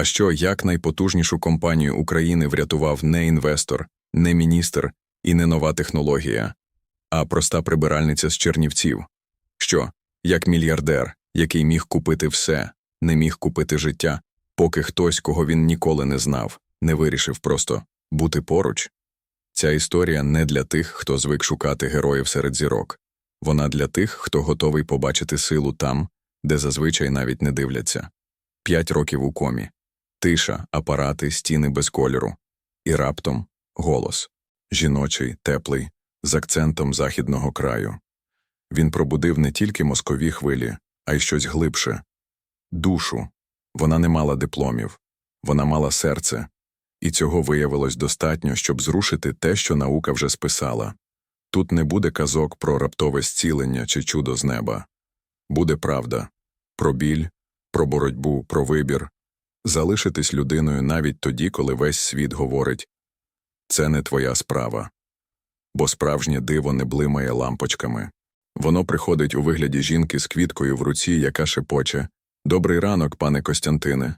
А що як найпотужнішу компанію України врятував не інвестор, не міністр і не нова технологія, а проста прибиральниця з Чернівців? Що, як мільярдер, який міг купити все, не міг купити життя, поки хтось, кого він ніколи не знав, не вирішив просто бути поруч? Ця історія не для тих, хто звик шукати героїв серед зірок. Вона для тих, хто готовий побачити силу там, де зазвичай навіть не дивляться. П'ять років у комі. Тиша, апарати, стіни без кольору. І раптом голос жіночий, теплий, з акцентом західного краю. Він пробудив не тільки мозкові хвилі, а й щось глибше душу. Вона не мала дипломів, вона мала серце, і цього виявилось достатньо, щоб зрушити те, що наука вже списала. Тут не буде казок про раптове зцілення чи чудо з неба. Буде правда про біль, про боротьбу, про вибір, залишитись людиною навіть тоді, коли весь світ говорить це не твоя справа. Бо справжнє диво не блимає лампочками. Воно приходить у вигляді жінки з квіткою в руці, яка шепоче Добрий ранок, пане Костянтине.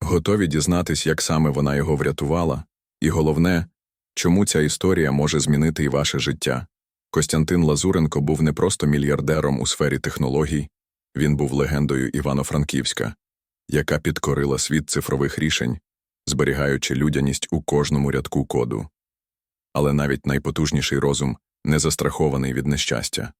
Готові дізнатись, як саме вона його врятувала, і головне, чому ця історія може змінити і ваше життя. Костянтин Лазуренко був не просто мільярдером у сфері технологій, він був легендою Івано-Франківська, яка підкорила світ цифрових рішень, зберігаючи людяність у кожному рядку коду. Але навіть найпотужніший розум не застрахований від нещастя.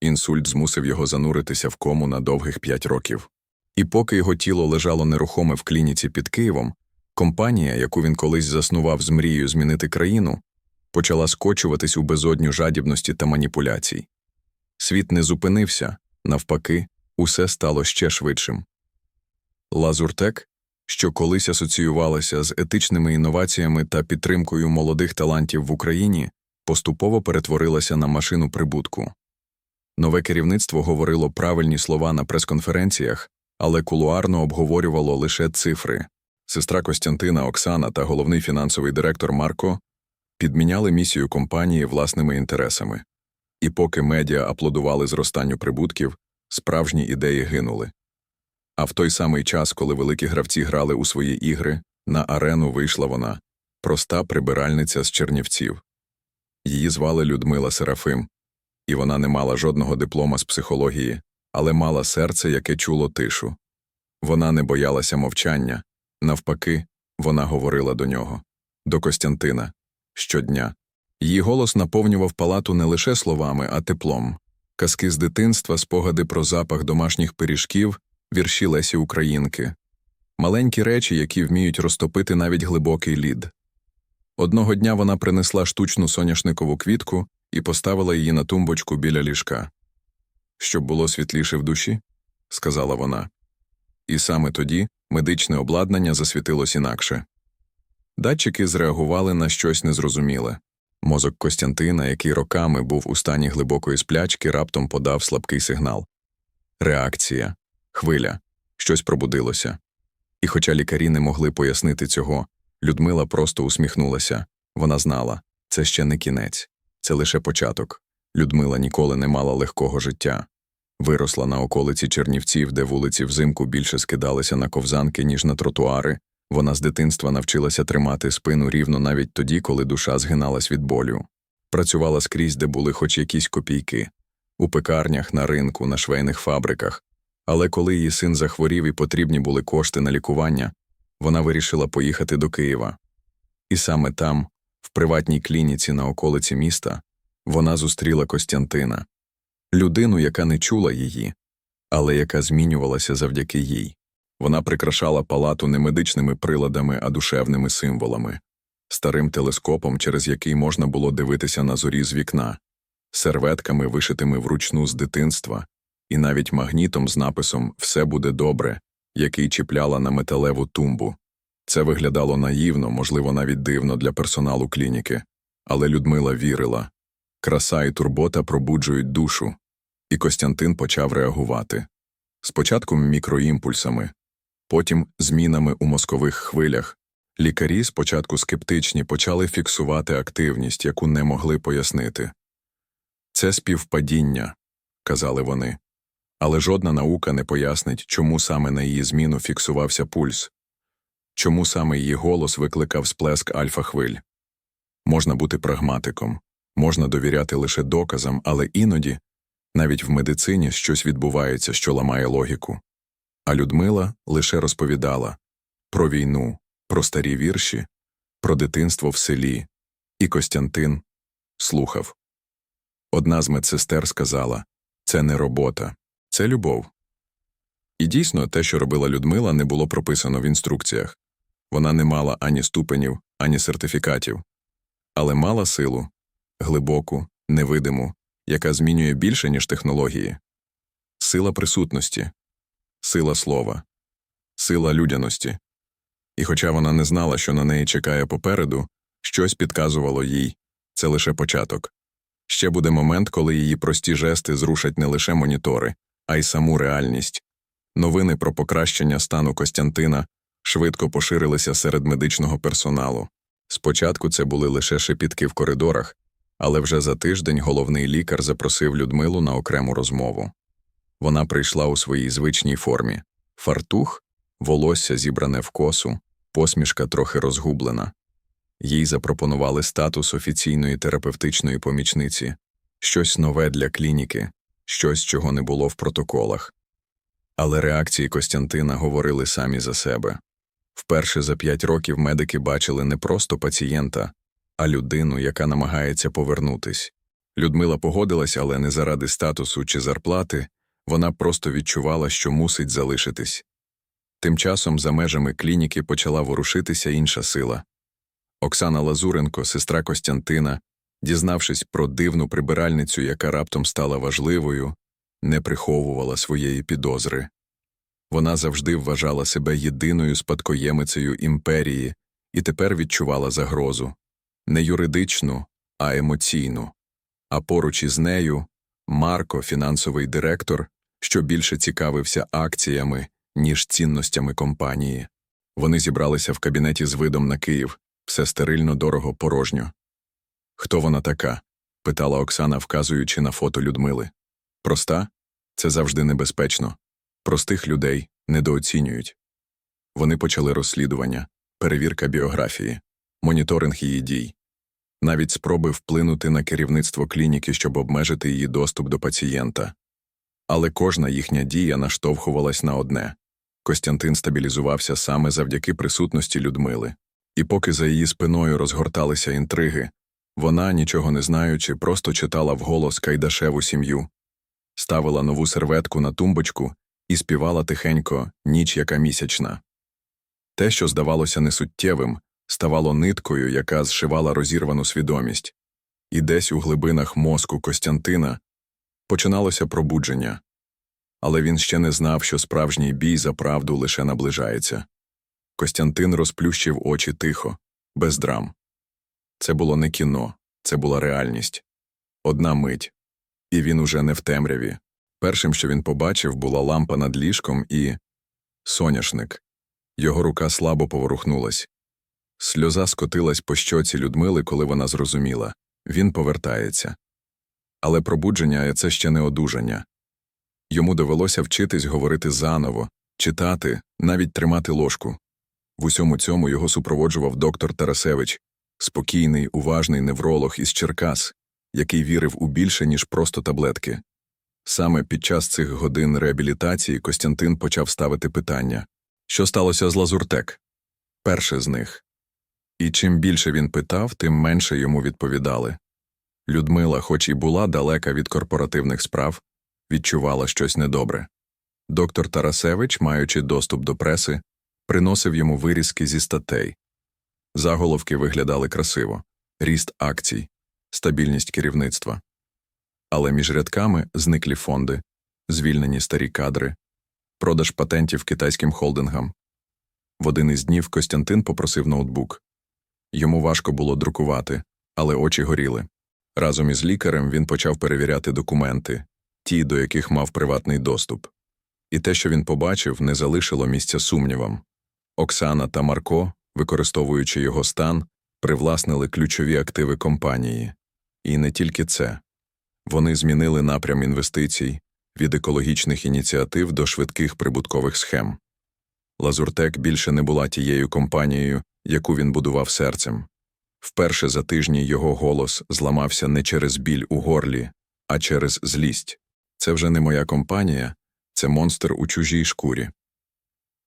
Інсульт змусив його зануритися в кому на довгих п'ять років. І поки його тіло лежало нерухоме в клініці під Києвом, компанія, яку він колись заснував з мрією змінити країну, почала скочуватись у безодню жадібності та маніпуляцій. Світ не зупинився, навпаки, усе стало ще швидшим. Лазуртек, що колись асоціювалася з етичними інноваціями та підтримкою молодих талантів в Україні, поступово перетворилася на машину прибутку. Нове керівництво говорило правильні слова на прес-конференціях, але кулуарно обговорювало лише цифри. Сестра Костянтина Оксана та головний фінансовий директор Марко підміняли місію компанії власними інтересами. І поки медіа аплодували зростанню прибутків, справжні ідеї гинули. А в той самий час, коли великі гравці грали у свої ігри, на арену вийшла вона проста прибиральниця з Чернівців. Її звали Людмила Серафим, і вона не мала жодного диплома з психології, але мала серце, яке чуло тишу. Вона не боялася мовчання, навпаки, вона говорила до нього, до Костянтина, щодня. Її голос наповнював палату не лише словами, а теплом. Казки з дитинства, спогади про запах домашніх пиріжків, вірші Лесі Українки, маленькі речі, які вміють розтопити навіть глибокий лід. Одного дня вона принесла штучну соняшникову квітку і поставила її на тумбочку біля ліжка. Щоб було світліше в душі, сказала вона. І саме тоді медичне обладнання засвітилось інакше. Датчики зреагували на щось незрозуміле. Мозок Костянтина, який роками був у стані глибокої сплячки, раптом подав слабкий сигнал. Реакція, хвиля, щось пробудилося. І хоча лікарі не могли пояснити цього, Людмила просто усміхнулася. Вона знала це ще не кінець, це лише початок. Людмила ніколи не мала легкого життя. Виросла на околиці Чернівців, де вулиці взимку більше скидалися на ковзанки, ніж на тротуари. Вона з дитинства навчилася тримати спину рівно навіть тоді, коли душа згиналась від болю. Працювала скрізь, де були хоч якісь копійки у пекарнях, на ринку, на швейних фабриках. Але коли її син захворів і потрібні були кошти на лікування, вона вирішила поїхати до Києва. І саме там, в приватній клініці на околиці міста, вона зустріла Костянтина, людину, яка не чула її, але яка змінювалася завдяки їй. Вона прикрашала палату не медичними приладами, а душевними символами, старим телескопом, через який можна було дивитися на зорі з вікна, серветками, вишитими вручну з дитинства, і навіть магнітом з написом Все буде добре, який чіпляла на металеву тумбу. Це виглядало наївно, можливо, навіть дивно для персоналу клініки, але Людмила вірила краса і турбота пробуджують душу, і Костянтин почав реагувати спочатку мікроімпульсами, потім змінами у мозкових хвилях. Лікарі, спочатку скептичні, почали фіксувати активність, яку не могли пояснити. Це співпадіння, казали вони, але жодна наука не пояснить, чому саме на її зміну фіксувався пульс. чому саме її голос викликав сплеск альфа-хвиль. Можна бути прагматиком, можна довіряти лише доказам, але іноді, навіть в медицині, щось відбувається, що ламає логіку. А Людмила лише розповідала про війну, про старі вірші, про дитинство в селі, і Костянтин слухав. Одна з медсестер сказала це не робота, це любов. І дійсно, те, що робила Людмила, не було прописано в інструкціях. Вона не мала ані ступенів, ані сертифікатів, але мала силу глибоку, невидиму, яка змінює більше, ніж технології. Сила присутності, сила слова, сила людяності. І хоча вона не знала, що на неї чекає попереду, щось підказувало їй це лише початок. Ще буде момент, коли її прості жести зрушать не лише монітори, а й саму реальність. Новини про покращення стану Костянтина швидко поширилися серед медичного персоналу. Спочатку це були лише шепітки в коридорах, але вже за тиждень головний лікар запросив Людмилу на окрему розмову. Вона прийшла у своїй звичній формі фартух, волосся зібране в косу, посмішка трохи розгублена. Їй запропонували статус офіційної терапевтичної помічниці, щось нове для клініки, щось, чого не було в протоколах. Але реакції Костянтина говорили самі за себе. Вперше за п'ять років медики бачили не просто пацієнта, а людину, яка намагається повернутись. Людмила погодилась, але не заради статусу чи зарплати, вона просто відчувала, що мусить залишитись. Тим часом за межами клініки почала ворушитися інша сила. Оксана Лазуренко, сестра Костянтина, дізнавшись про дивну прибиральницю, яка раптом стала важливою, не приховувала своєї підозри. Вона завжди вважала себе єдиною спадкоємицею імперії і тепер відчувала загрозу не юридичну, а емоційну. А поруч із нею Марко, фінансовий директор, що більше цікавився акціями, ніж цінностями компанії. Вони зібралися в кабінеті з видом на Київ, все стерильно дорого порожньо. Хто вона така? питала Оксана, вказуючи на фото Людмили. Проста? Це завжди небезпечно. Простих людей недооцінюють. Вони почали розслідування, перевірка біографії, моніторинг її дій, навіть спроби вплинути на керівництво клініки, щоб обмежити її доступ до пацієнта. Але кожна їхня дія наштовхувалась на одне Костянтин стабілізувався саме завдяки присутності Людмили. І поки за її спиною розгорталися інтриги, вона, нічого не знаючи, просто читала вголос Кайдашеву сім'ю, ставила нову серветку на тумбочку і співала тихенько ніч яка місячна. Те, що здавалося несуттєвим, ставало ниткою, яка зшивала розірвану свідомість, і десь у глибинах мозку Костянтина починалося пробудження, але він ще не знав, що справжній бій за правду лише наближається. Костянтин розплющив очі тихо, без драм. Це було не кіно, це була реальність. Одна мить, і він уже не в темряві. Першим, що він побачив, була лампа над ліжком і соняшник. Його рука слабо поворухнулась. Сльоза скотилась по щоці Людмили, коли вона зрозуміла він повертається. Але пробудження це ще не одужання. Йому довелося вчитись говорити заново, читати, навіть тримати ложку. В усьому цьому його супроводжував доктор Тарасевич, спокійний, уважний невролог із Черкас, який вірив у більше, ніж просто таблетки. Саме під час цих годин реабілітації Костянтин почав ставити питання що сталося з Лазуртек? Перше з них. І чим більше він питав, тим менше йому відповідали. Людмила, хоч і була далека від корпоративних справ, відчувала щось недобре. Доктор Тарасевич, маючи доступ до преси, приносив йому вирізки зі статей. Заголовки виглядали красиво ріст акцій, стабільність керівництва. Але між рядками зниклі фонди, звільнені старі кадри, продаж патентів китайським холдингам. В один із днів Костянтин попросив ноутбук. Йому важко було друкувати, але очі горіли. Разом із лікарем він почав перевіряти документи, ті, до яких мав приватний доступ. І те, що він побачив, не залишило місця сумнівам. Оксана та Марко, використовуючи його стан, привласнили ключові активи компанії. І не тільки це. Вони змінили напрям інвестицій від екологічних ініціатив до швидких прибуткових схем. Лазуртек більше не була тією компанією, яку він будував серцем. Вперше за тижні його голос зламався не через біль у горлі, а через злість. Це вже не моя компанія, це монстр у чужій шкурі.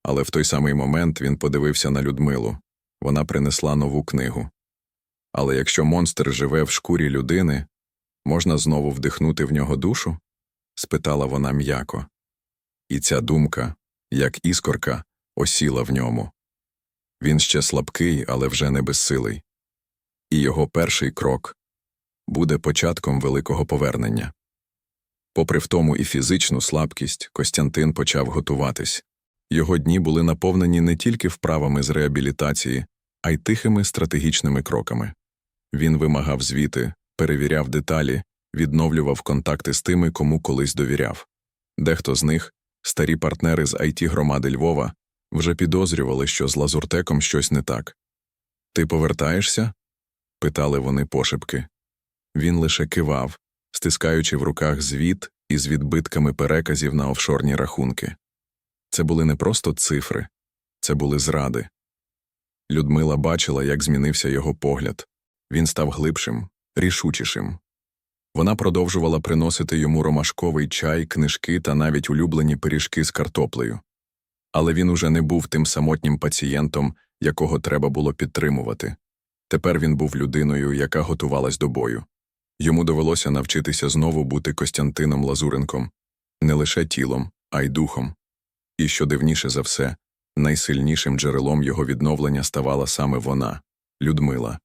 Але в той самий момент він подивився на Людмилу. Вона принесла нову книгу. Але якщо монстр живе в шкурі людини, можна знову вдихнути в нього душу? спитала вона м'яко. І ця думка, як іскорка, осіла в ньому. Він ще слабкий, але вже не безсилий. І його перший крок буде початком великого повернення. Попри втому і фізичну слабкість, Костянтин почав готуватись. Його дні були наповнені не тільки вправами з реабілітації, а й тихими стратегічними кроками. Він вимагав звіти, перевіряв деталі, відновлював контакти з тими, кому колись довіряв. Дехто з них, старі партнери з it громади Львова, вже підозрювали, що з лазуртеком щось не так. Ти повертаєшся? питали вони пошепки. Він лише кивав, стискаючи в руках звіт із відбитками переказів на офшорні рахунки. Це були не просто цифри, це були зради. Людмила бачила, як змінився його погляд. Він став глибшим, рішучішим. Вона продовжувала приносити йому ромашковий чай, книжки та навіть улюблені пиріжки з картоплею. Але він уже не був тим самотнім пацієнтом, якого треба було підтримувати. Тепер він був людиною, яка готувалась до бою. Йому довелося навчитися знову бути Костянтином Лазуренком не лише тілом, а й духом. І що дивніше за все, найсильнішим джерелом його відновлення ставала саме вона, Людмила.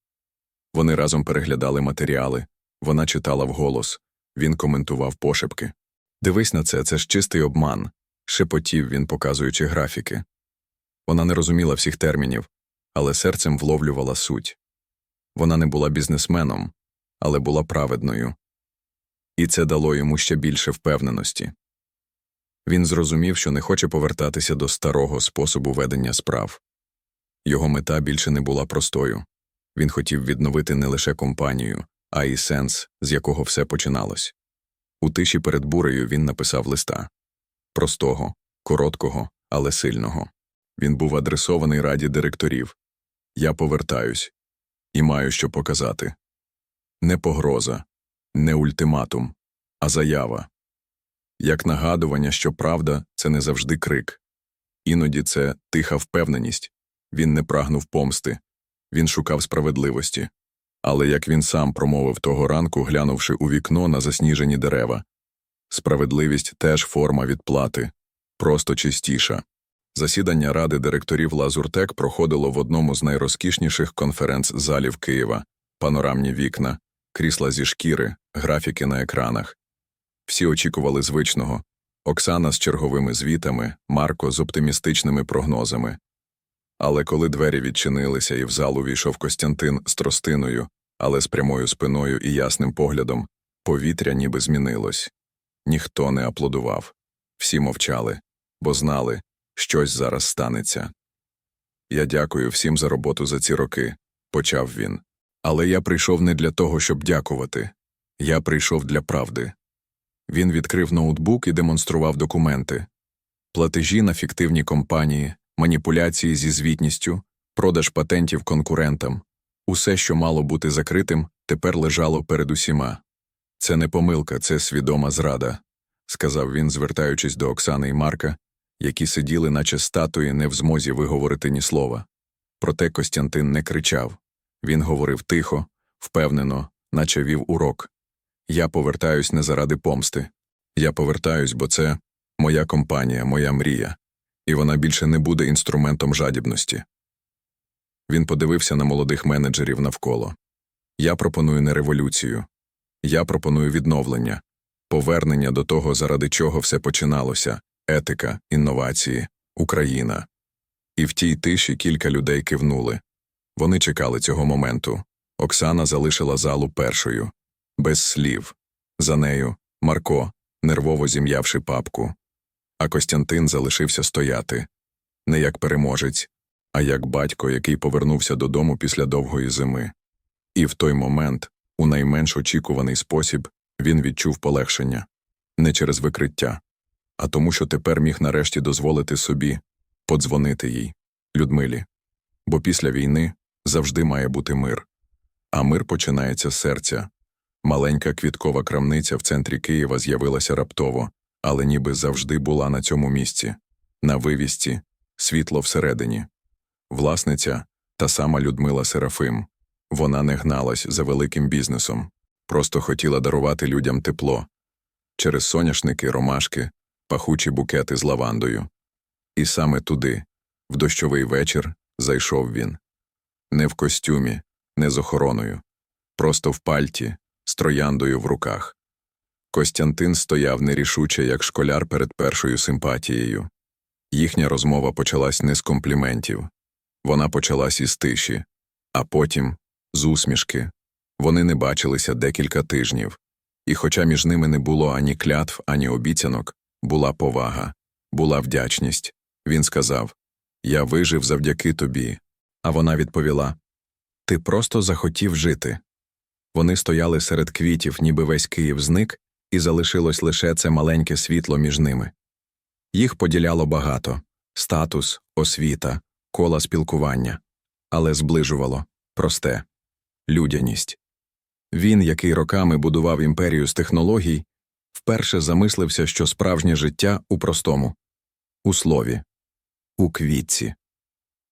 Вони разом переглядали матеріали, вона читала вголос, він коментував пошепки. Дивись на це, це ж чистий обман, шепотів він, показуючи графіки. Вона не розуміла всіх термінів, але серцем вловлювала суть. Вона не була бізнесменом, але була праведною. І це дало йому ще більше впевненості. Він зрозумів, що не хоче повертатися до старого способу ведення справ. Його мета більше не була простою він хотів відновити не лише компанію, а й сенс, з якого все починалось. У тиші перед бурею він написав листа простого, короткого, але сильного. Він був адресований раді директорів Я повертаюсь і маю що показати. Не погроза, не ультиматум, а заява. Як нагадування, що правда це не завжди крик. Іноді це тиха впевненість він не прагнув помсти, він шукав справедливості. Але як він сам промовив того ранку, глянувши у вікно на засніжені дерева справедливість теж форма відплати, просто чистіша. Засідання ради директорів Лазуртек проходило в одному з найрозкішніших конференц-залів Києва, панорамні вікна, крісла зі шкіри, графіки на екранах. Всі очікували звичного Оксана з черговими звітами, Марко з оптимістичними прогнозами. Але коли двері відчинилися і в залу війшов Костянтин з тростиною, але з прямою спиною і ясним поглядом, повітря ніби змінилось. Ніхто не аплодував, всі мовчали, бо знали, щось зараз станеться. Я дякую всім за роботу за ці роки, почав він. Але я прийшов не для того, щоб дякувати. Я прийшов для правди. Він відкрив ноутбук і демонстрував документи платежі на фіктивні компанії, маніпуляції зі звітністю, продаж патентів конкурентам. Усе, що мало бути закритим, тепер лежало перед усіма. Це не помилка, це свідома зрада, сказав він, звертаючись до Оксани і Марка, які сиділи, наче статуї, не в змозі виговорити ні слова. Проте Костянтин не кричав. Він говорив тихо, впевнено, наче вів урок. Я повертаюсь не заради помсти. Я повертаюсь, бо це моя компанія, моя мрія, і вона більше не буде інструментом жадібності. Він подивився на молодих менеджерів навколо. Я пропоную не революцію. Я пропоную відновлення, повернення до того, заради чого все починалося етика, інновації, Україна. І в тій тиші кілька людей кивнули. Вони чекали цього моменту. Оксана залишила залу першою, без слів. За нею Марко, нервово зім'явши папку. А Костянтин залишився стояти не як переможець, а як батько, який повернувся додому після довгої зими. І в той момент, у найменш очікуваний спосіб, він відчув полегшення не через викриття, а тому, що тепер міг нарешті дозволити собі подзвонити їй, Людмилі. Бо після війни завжди має бути мир. А мир починається з серця. Маленька квіткова крамниця в центрі Києва з'явилася раптово, але ніби завжди була на цьому місці, на вивісці, світло всередині. Власниця та сама Людмила Серафим. Вона не гналась за великим бізнесом, просто хотіла дарувати людям тепло через соняшники, ромашки, пахучі букети з лавандою. І саме туди, в дощовий вечір, зайшов він. Не в костюмі, не з охороною, просто в пальті, з трояндою в руках. Костянтин стояв нерішуче, як школяр перед першою симпатією. Їхня розмова почалась не з компліментів. Вона почалась із тиші, а потім з усмішки. Вони не бачилися декілька тижнів. І хоча між ними не було ані клятв, ані обіцянок, була повага, була вдячність. Він сказав Я вижив завдяки тобі. А вона відповіла Ти просто захотів жити. Вони стояли серед квітів, ніби весь Київ зник, і залишилось лише це маленьке світло між ними. Їх поділяло багато статус, освіта, кола спілкування, але зближувало просте людяність. Він, який роками будував імперію з технологій, вперше замислився, що справжнє життя у простому, у слові, у квітці,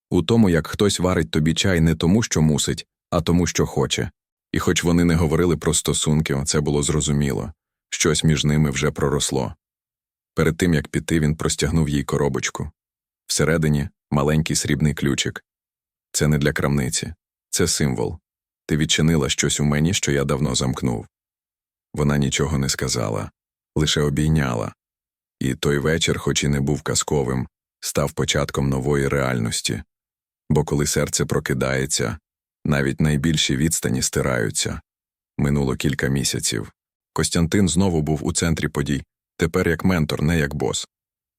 у тому, як хтось варить тобі чай не тому, що мусить, а тому, що хоче. І хоч вони не говорили про стосунки, це було зрозуміло щось між ними вже проросло. Перед тим як піти, він простягнув їй коробочку. Всередині маленький срібний ключик. Це не для крамниці, це символ. Ти відчинила щось у мені, що я давно замкнув. Вона нічого не сказала, лише обійняла. І той вечір, хоч і не був казковим, став початком нової реальності. Бо коли серце прокидається, навіть найбільші відстані стираються. Минуло кілька місяців. Костянтин знову був у центрі подій, тепер як ментор, не як бос.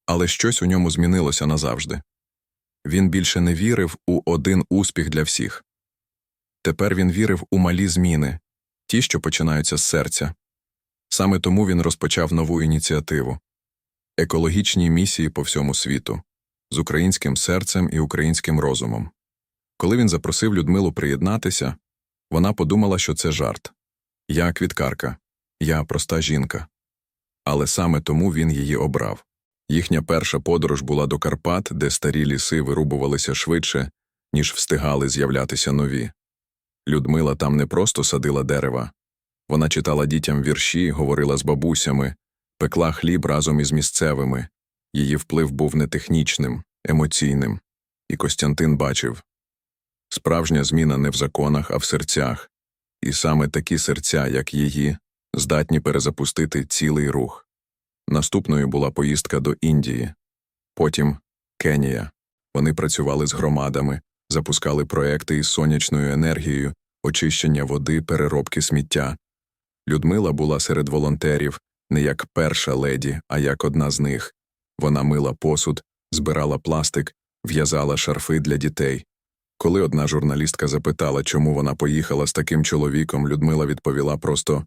Але щось у ньому змінилося назавжди. Він більше не вірив у один успіх для всіх. Тепер він вірив у малі зміни, ті, що починаються з серця. Саме тому він розпочав нову ініціативу екологічні місії по всьому світу з українським серцем і українським розумом. Коли він запросив Людмилу приєднатися, вона подумала, що це жарт я квіткарка, я проста жінка. Але саме тому він її обрав. Їхня перша подорож була до Карпат, де старі ліси вирубувалися швидше, ніж встигали з'являтися нові. Людмила там не просто садила дерева, вона читала дітям вірші, говорила з бабусями, пекла хліб разом із місцевими. Її вплив був не технічним, емоційним, і Костянтин бачив справжня зміна не в законах, а в серцях, і саме такі серця, як її, здатні перезапустити цілий рух. Наступною була поїздка до Індії, потім Кенія. Вони працювали з громадами, запускали проекти із сонячною енергією, очищення води, переробки сміття. Людмила була серед волонтерів не як перша леді, а як одна з них. Вона мила посуд, збирала пластик, в'язала шарфи для дітей. Коли одна журналістка запитала, чому вона поїхала з таким чоловіком, Людмила відповіла просто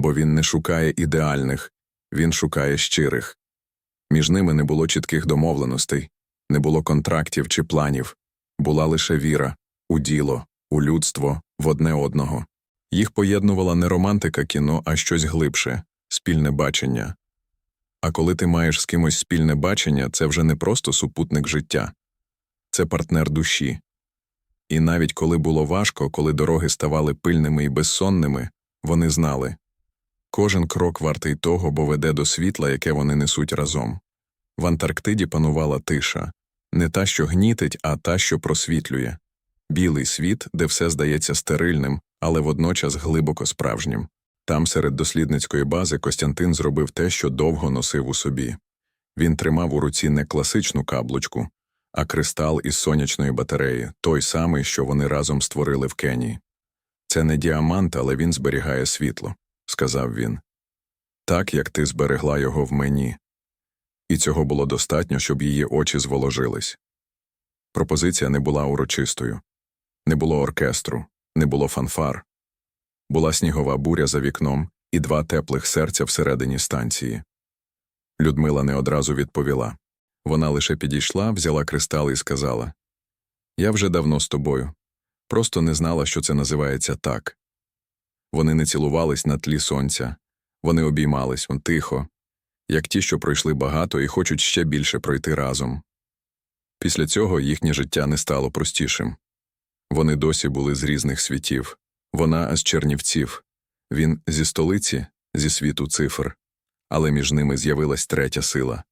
бо він не шукає ідеальних, він шукає щирих. Між ними не було чітких домовленостей, не було контрактів чи планів, була лише віра у діло, у людство, в одне одного. Їх поєднувала не романтика кіно, а щось глибше спільне бачення. А коли ти маєш з кимось спільне бачення, це вже не просто супутник життя, це партнер душі. І навіть коли було важко, коли дороги ставали пильними і безсонними, вони знали кожен крок вартий того, бо веде до світла, яке вони несуть разом. В Антарктиді панувала тиша не та, що гнітить, а та, що просвітлює білий світ, де все здається стерильним, але водночас глибоко справжнім. Там, серед дослідницької бази, Костянтин зробив те, що довго носив у собі. Він тримав у руці не класичну каблучку, а кристал із сонячної батареї, той самий, що вони разом створили в Кенії. Це не діамант, але він зберігає світло, сказав він. Так, як ти зберегла його в мені. І цього було достатньо, щоб її очі зволожились. Пропозиція не була урочистою, не було оркестру, не було фанфар. Була снігова буря за вікном і два теплих серця всередині станції. Людмила не одразу відповіла. Вона лише підійшла, взяла кристал і сказала: Я вже давно з тобою. Просто не знала, що це називається так. Вони не цілувались на тлі сонця, вони обіймались он, тихо, як ті, що пройшли багато і хочуть ще більше пройти разом. Після цього їхнє життя не стало простішим. Вони досі були з різних світів, вона з Чернівців, він зі столиці, зі світу цифр, але між ними з'явилась третя сила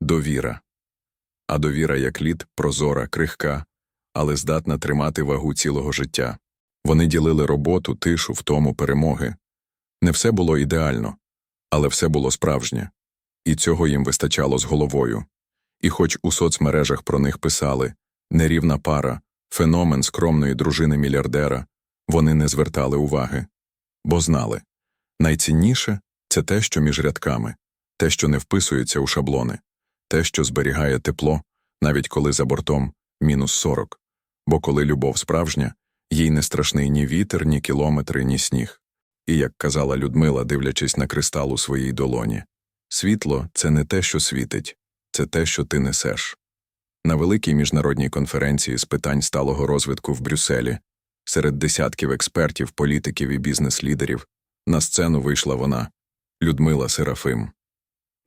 довіра. А довіра як лід, прозора, крихка, але здатна тримати вагу цілого життя. Вони ділили роботу, тишу, втому, перемоги. Не все було ідеально, але все було справжнє, і цього їм вистачало з головою. І хоч у соцмережах про них писали нерівна пара, феномен скромної дружини мільярдера, вони не звертали уваги, бо знали найцінніше це те, що між рядками, те, що не вписується у шаблони, те, що зберігає тепло, навіть коли за бортом мінус 40. Бо коли любов справжня, їй не страшний ні вітер, ні кілометри, ні сніг. І як казала Людмила, дивлячись на кристал у своїй долоні, світло це не те, що світить, це те, що ти несеш. На великій міжнародній конференції з питань сталого розвитку в Брюсселі серед десятків експертів, політиків і бізнес-лідерів на сцену вийшла вона Людмила Серафим.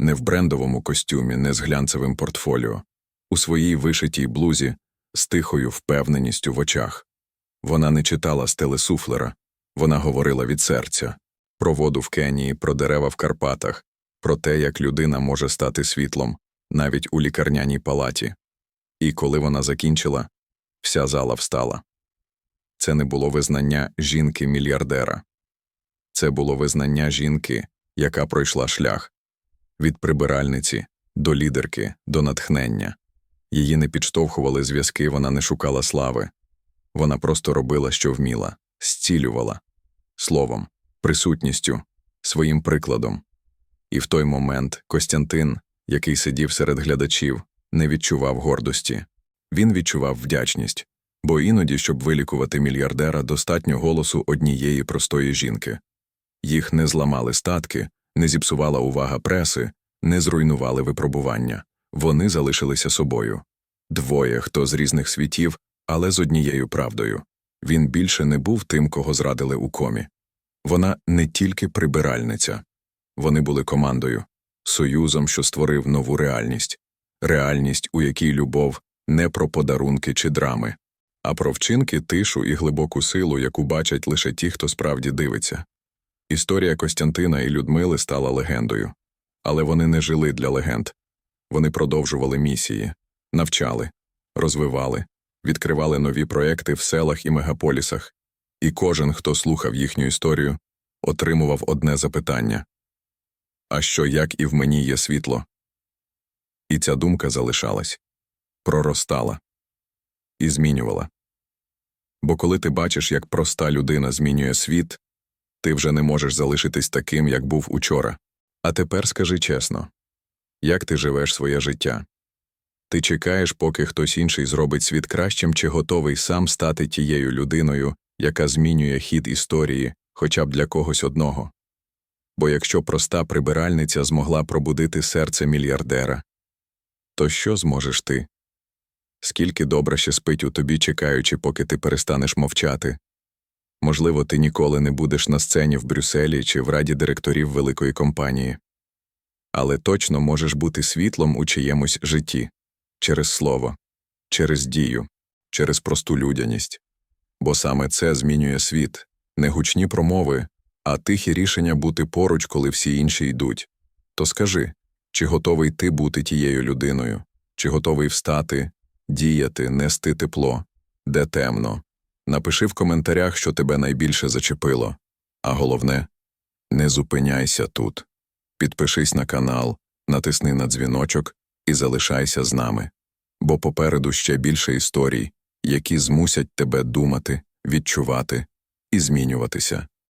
Не в брендовому костюмі, не з глянцевим портфоліо, у своїй вишитій блузі, з тихою впевненістю в очах. Вона не читала з телесуфлера, вона говорила від серця про воду в Кенії, про дерева в Карпатах, про те, як людина може стати світлом навіть у лікарняній палаті. І коли вона закінчила, вся зала встала. Це не було визнання жінки-мільярдера. Це було визнання жінки, яка пройшла шлях від прибиральниці до лідерки, до натхнення. Її не підштовхували зв'язки, вона не шукала слави. Вона просто робила, що вміла, зцілювала словом, присутністю, своїм прикладом. І в той момент Костянтин, який сидів серед глядачів, не відчував гордості. Він відчував вдячність, бо іноді, щоб вилікувати мільярдера, достатньо голосу однієї простої жінки. Їх не зламали статки, не зіпсувала увага преси, не зруйнували випробування. Вони залишилися собою. Двоє, хто з різних світів, але з однією правдою. Він більше не був тим, кого зрадили у комі. Вона не тільки прибиральниця. Вони були командою, союзом, що створив нову реальність, реальність, у якій любов не про подарунки чи драми, а про вчинки, тишу і глибоку силу, яку бачать лише ті, хто справді дивиться. Історія Костянтина і Людмили стала легендою, але вони не жили для легенд. Вони продовжували місії, навчали, розвивали, відкривали нові проекти в селах і мегаполісах, і кожен, хто слухав їхню історію, отримував одне запитання А що, як і в мені є світло? І ця думка залишалась, проростала і змінювала. Бо коли ти бачиш, як проста людина змінює світ, ти вже не можеш залишитись таким, як був учора. А тепер скажи чесно як ти живеш своє життя? Ти чекаєш, поки хтось інший зробить світ кращим, чи готовий сам стати тією людиною, яка змінює хід історії хоча б для когось одного. Бо якщо проста прибиральниця змогла пробудити серце мільярдера, то що зможеш ти? Скільки добра ще спить у тобі, чекаючи, поки ти перестанеш мовчати? Можливо, ти ніколи не будеш на сцені в Брюсселі чи в раді директорів великої компанії, але точно можеш бути світлом у чиємусь житті через слово, через дію, через просту людяність. Бо саме це змінює світ, не гучні промови, а тихі рішення бути поруч, коли всі інші йдуть. То скажи, чи готовий ти бути тією людиною, чи готовий встати, діяти, нести тепло, де темно. Напиши в коментарях, що тебе найбільше зачепило. А головне, не зупиняйся тут. Підпишись на канал, натисни на дзвіночок і залишайся з нами. Бо попереду ще більше історій, які змусять тебе думати, відчувати і змінюватися.